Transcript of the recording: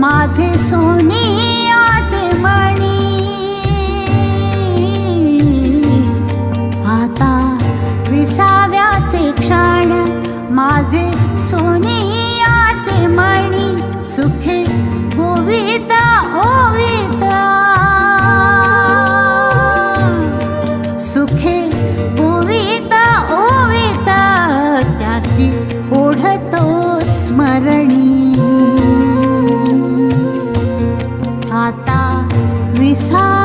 माझे सोने आते मणी। आता विसाव्याचे क्षण माझे सोने आते मणी। सुखे गोवित ओवित सुखे गोवित every sigh.